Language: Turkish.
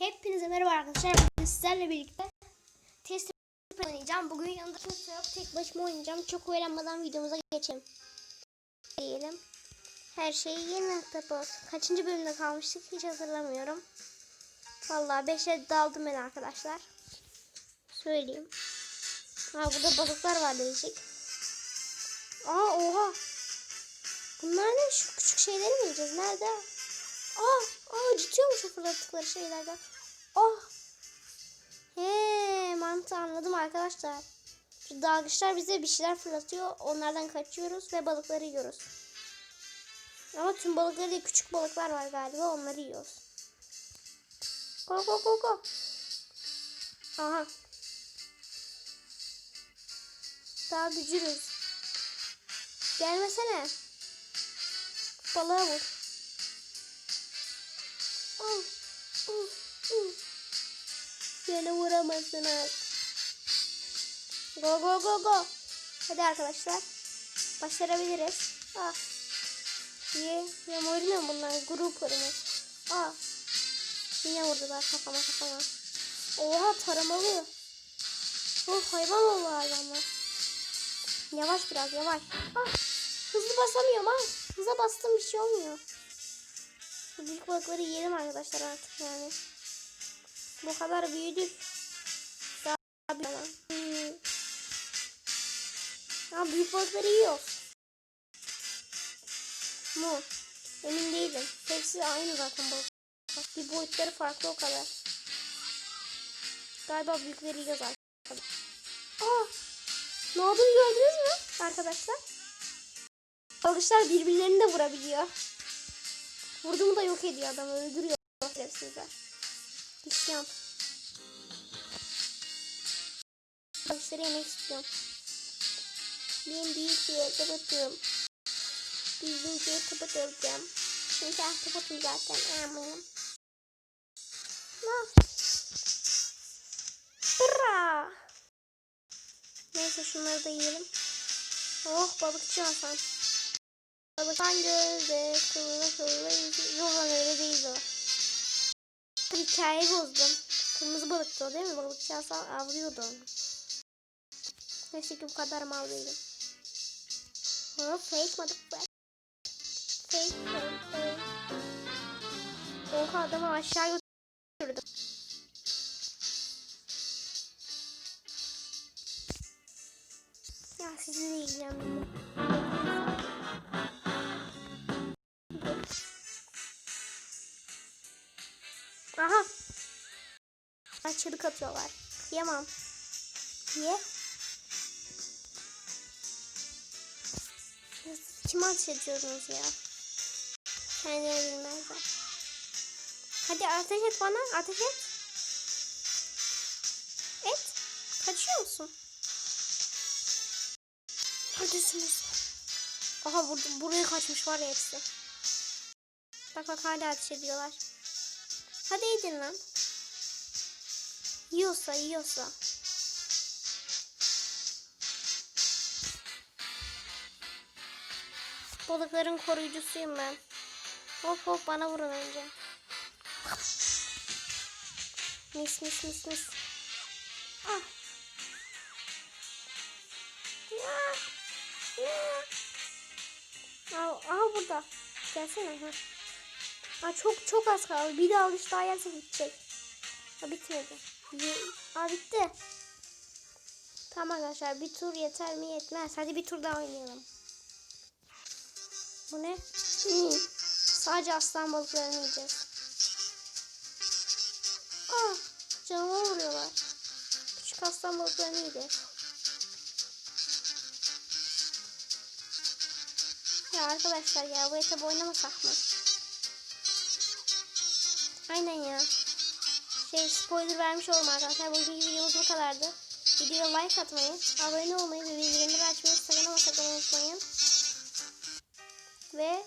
Hepinize merhaba arkadaşlar. Bugün sizlerle birlikte test oynayacağım. Bugün yanında kimse yok. Tek başıma oynayacağım. Çok oyalanmadan videomuza geçelim. Diyelim. Her şeyi yeni tabot. Kaçıncı bölümde kalmıştık hiç hatırlamıyorum. Vallahi 5'e daldım ben arkadaşlar. Söyleyeyim. Ha burada balıklar var değişik. Aa oha. Bunlar ne? Şu küçük şeyleri mi yiyeceğiz? Nerede? Aa, aa acıtıyormuş o fırlattıkları şeylerden. Oh. He, mantı anladım arkadaşlar. Şu dalgıçlar bize bir şeyler fırlatıyor. Onlardan kaçıyoruz ve balıkları yiyoruz. Ama tüm balıkları değil küçük balıklar var galiba. Onları yiyoruz. Go go go go. Aha. Daha bücürüz. Gelmesene. Balığa vur. Oh, oh, oh. Beni vuramazsınız. Go go go go. Hadi arkadaşlar. Başarabiliriz. Ah. Ye, ya oynuyor bunlar. Grup oyunu. Ah. Yine vurdular kafama kafama. Oha taramalı. Oh hayvan oldu hayvanlar. Yavaş biraz yavaş. Ah. Hızlı basamıyorum ah. Hıza bastım bir şey olmuyor. Bu büyük balıkları yiyelim arkadaşlar artık yani. Bu kadar büyüdük. Daha büyük olan. Hmm. Ha, büyük balıkları yiyoruz. Mu? Emin değilim. Hepsi aynı zaten balık. Bir boyutları farklı o kadar. Galiba büyükleri yiyoruz arkadaşlar. Aa! Ne olduğunu gördünüz mü arkadaşlar? Balıklar birbirlerini de vurabiliyor. Vurduğumu da yok ediyor adam öldürüyor şerefsizler. İsyan. Balıkları yemek istiyorum. Ben büyük bir yerde batıyorum. Bir videoyu kapat alacağım. Çünkü ahtapotum zaten amayım. Ne? Hırra! Neyse şunları da yiyelim. Oh balıkçı Hasan. Balıktan gözde kıvrıla kıvrıla Yok öyle değil o. Hikayeyi bozdum. Kırmızı balıktı o değil mi? Balıkçı Hasan avlıyordu onu. Neyse ki bu kadar mal değilim. Oh fake motherfucker. Fake fake fake. Oha adamı aşağı götürdüm. Ya sizinle ilgilenmiyorum. Çığlık atıyorlar. Kıyamam. Niye? Kim ateş ediyorsunuz ya? Kendileri bilmezler. Hadi ateş et bana. Ateş et. Et. Kaçıyor musun? Neredesiniz? Aha burada, buraya kaçmış var ya hepsi. Bak bak hala ateş ediyorlar. Hadi edin lan. Yiyorsa yiyorsa. Balıkların koruyucusuyum ben. Hop hop bana vurun önce. Mis mis mis mis. Ah. Ya. Ya. Aa, aha burada. Gelsene. Ha. Aa, çok çok az kaldı. Bir daha alış daha yerse bitecek. Ha bitmedi. Aa bitti. Tamam arkadaşlar bir tur yeter mi yetmez. Hadi bir tur daha oynayalım. Bu ne? Sadece aslan balıklarını yiyeceğiz. Aa canıma vuruyorlar. Küçük aslan balıklarını yiyeceğiz. Ya arkadaşlar ya bu etap oynamasak mı? Aynen ya. Şey spoiler vermiş oldum arkadaşlar. Bugünkü videomuz bu kadardı. Videoya like atmayı, abone olmayı ve bildirimleri açmayı sakın ama sakın unutmayın. Ve